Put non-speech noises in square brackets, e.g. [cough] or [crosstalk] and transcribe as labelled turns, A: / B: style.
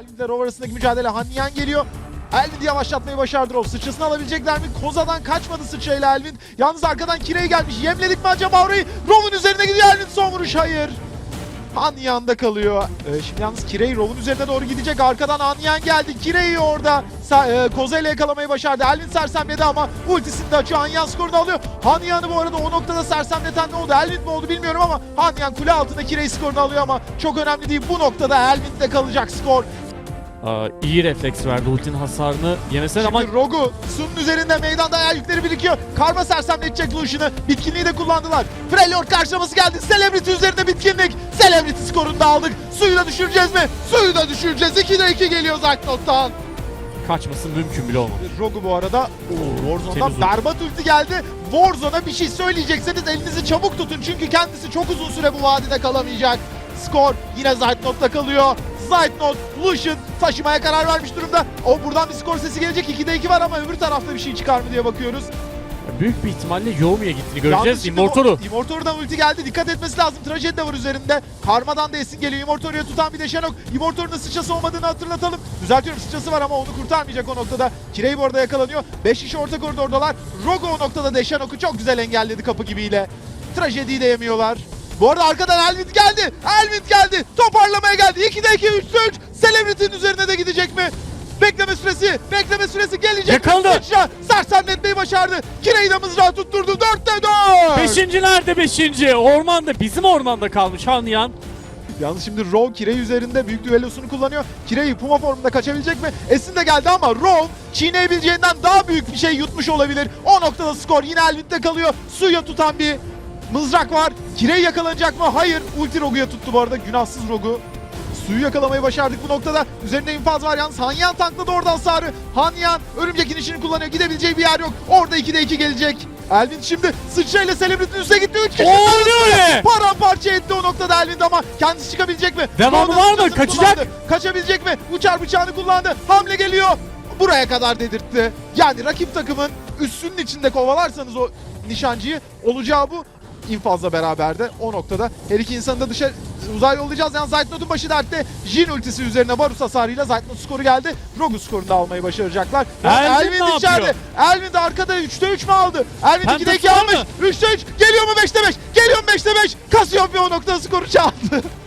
A: Elvin ile Rov arasındaki mücadele Hanyan geliyor. Elvin yavaşlatmayı başardı Rov. Sıçrasını alabilecekler mi? Koza'dan kaçmadı sıçrayla Elvin. Yalnız arkadan Kirey gelmiş. Yemledik mi acaba orayı? Rov'un üzerine gidiyor Elvin. Son vuruş hayır. Hanyan'da kalıyor. Ee, şimdi yalnız Kirey Rov'un üzerine doğru gidecek. Arkadan Hanyan geldi. Kirey'i orada e, Koza yakalamayı başardı. Elvin sersemledi ama ultisini de açıyor. Hanyan skorunu alıyor. Hanyan'ı bu arada o noktada sersemleten ne oldu? Elvin mi oldu bilmiyorum ama Hanyan kule altında Kirey skorunu alıyor ama çok önemli değil. Bu noktada Elvin'de kalacak skor.
B: Aa, iyi refleks verdi ultinin hasarını yemesine
A: Şimdi
B: ama
A: Rogu Sun'un üzerinde meydanda ayar yükleri birikiyor. Karma sersemletecek Lucian'ı. Bitkinliği de kullandılar. Freljord karşılaması geldi. Celebrity üzerinde bitkinlik. Celebrity skorunu da aldık. Suyu da düşüreceğiz mi? Suyu da düşüreceğiz. 2'de 2 geliyor Zaytnot'tan.
B: kaçması mümkün bile olmadı.
A: Rogu bu arada Warzone'dan berbat ulti geldi. Warzone'a bir şey söyleyecekseniz elinizi çabuk tutun. Çünkü kendisi çok uzun süre bu vadide kalamayacak. Skor yine Zaytnot'ta kalıyor. Zaytnot, Lucian taşımaya karar vermiş durumda. O buradan bir skor sesi gelecek. 2'de 2 var ama öbür tarafta bir şey çıkar mı diye bakıyoruz.
B: Büyük bir ihtimalle Yomi'ye gittiğini göreceğiz.
A: bu- Immortal'dan ulti geldi. Dikkat etmesi lazım. Trajedi de var üzerinde. Karmadan da esin geliyor. Immortal'u tutan bir de Shenok. Immortal'un da sıçrası olmadığını hatırlatalım. Düzeltiyorum sıçrası var ama onu kurtarmayacak o noktada. Kirey bu arada yakalanıyor. 5 kişi orta koridordalar. Rogo o noktada de Shenok'u çok güzel engelledi kapı gibiyle. Trajediyi de yemiyorlar. Bu arada arkadan Elvin geldi. Elvin geldi. Toparlamaya geldi. 2'de 2, 3'te 3. Celebrity'nin üzerine de gidecek mi? Bekleme süresi, bekleme süresi gelecek.
B: Yakaladı.
A: Sıçra sersemletmeyi başardı. Kirey'i de mızrağı tutturdu. 4'te 4.
B: Beşinci nerede beşinci? Ormanda bizim ormanda kalmış Hanyan.
A: Yalnız şimdi Row Kirey üzerinde büyük düellosunu kullanıyor. Kirey Puma formunda kaçabilecek mi? Esin de geldi ama Row çiğneyebileceğinden daha büyük bir şey yutmuş olabilir. O noktada skor yine Elvint'te kalıyor. Suya tutan bir mızrak var. Kirey yakalanacak mı? Hayır. Ulti Rogu'ya tuttu bu arada. Günahsız Rogu. Suyu yakalamayı başardık bu noktada. Üzerinde infaz var yalnız. Hanyan tankladı oradan hasarı. Hanyan örümcek inişini kullanıyor. Gidebileceği bir yer yok. Orada 2'de 2 gelecek. Elvin şimdi sıçrayla Celebrity'nin üstüne gitti. 3 kişi.
B: Öyle.
A: Paramparça etti o noktada Elvin ama kendisi çıkabilecek mi?
B: Devamı var mı? Kaçacak.
A: kullandı. Kaçabilecek mi? Uçar bıçağını kullandı. Hamle geliyor. Buraya kadar dedirtti. Yani rakip takımın üstünün içinde kovalarsanız o nişancıyı olacağı bu. İnfazla beraber de o noktada her iki insanı da dışarı uzay yollayacağız. Yani Zaytnot'un başı dertte. Jin ultisi üzerine Varus hasarıyla Zaytnot skoru geldi. Rogu skorunu da almayı başaracaklar.
B: Elvin yapıyor?
A: içeride. Elvin de arkada 3'te 3 mü aldı? Elvin
B: Hem
A: 2'de 2
B: tutar
A: almış.
B: mı?
A: 3'te 3. Geliyor mu 5'te 5? Geliyor mu 5'te 5? Cassiopeia o noktada skoru çaldı. [laughs]